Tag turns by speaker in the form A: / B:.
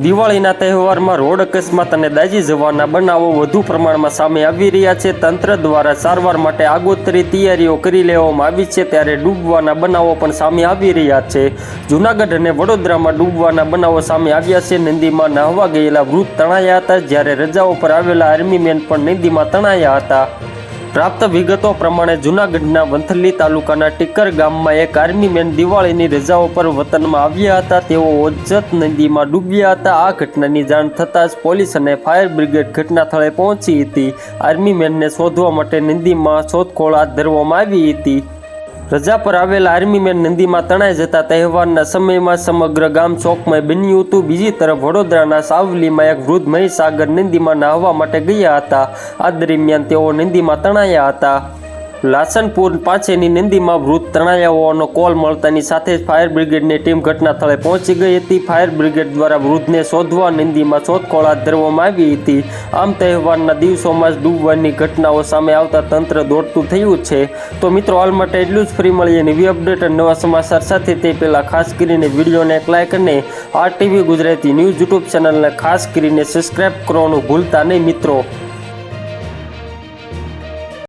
A: દિવાળીના તહેવારમાં રોડ અકસ્માત અને દાજી જવાના બનાવો વધુ પ્રમાણમાં સામે આવી રહ્યા છે. તંત્ર દ્વારા સારવાર માટે આગોતરી તૈયારીઓ કરી લેવામાં આવી છે ત્યારે ડૂબવાના બનાવો પણ સામે આવી રહ્યા છે. જૂનાગઢ અને વડોદરામાં ડૂબવાના બનાવો સામે આવ્યા છે. નદીમાં નહાવા ગયેલા વૃદ્ધ તણાયા હતા જ્યારે રજાઓ પર આવેલા આર્મીમેન પણ નદીમાં તણાયા હતા. પ્રાપ્ત વિગતો પ્રમાણે જૂનાગઢના વંથલી તાલુકાના ટીકર ગામમાં એક આર્મીમેન દિવાળીની રજાઓ પર વતનમાં આવ્યા હતા. તેઓ ઓજત નદીમાં ડૂબ્યા હતા. આ ઘટનાની જાણ થતાં જ પોલીસ અને ફાયર બ્રિગેડ ઘટના સ્થળે પહોંચી હતી. આર્મીમેનને શોધવા માટે નદીમાં શોધખોળ હાથ ધરવામાં આવી હતી. રજા પર આવેલા આર્મીમેન નદીમાં તણાઈ જતા તહેવારના સમયમાં સમગ્ર ગામ ચોકમય બન્યું હતું. બીજી તરફ વડોદરાના સાવલીમાં એક વૃદ્ધ મહીસાગર નદીમાં નાહવા માટે ગયા હતા. આ દરમિયાન તેઓ નદીમાં તણાયા હતા. લાસનપુર પાસેની નદીમાં વૃદ્ધ તણાયા હોવાનો કોલ મળતાની સાથે જ ફાયર બ્રિગેડની ટીમ ઘટના સ્થળે પહોંચી ગઈ હતી. ફાયર બ્રિગેડ દ્વારા વૃદ્ધને શોધવા નદીમાં શોધખોળ હાથ ધરવામાં આવી હતી. આમ તહેવારના દિવસોમાં જ ડૂબવાની ઘટનાઓ સામે આવતા તંત્ર દોડતું થયું છે. તો મિત્રો, હાલ માટે એટલું જ. ફ્રી મળીએ નવી અપડેટ અને નવા સમાચાર સાથે તે પહેલાં ખાસ કરીને વિડીયોને એક લાઇક અને આ ટીવી ગુજરાતી ન્યૂઝ યુટ્યુબ ચેનલને ખાસ કરીને સબસ્ક્રાઇબ કરવાનું ભૂલતા નહીં મિત્રો.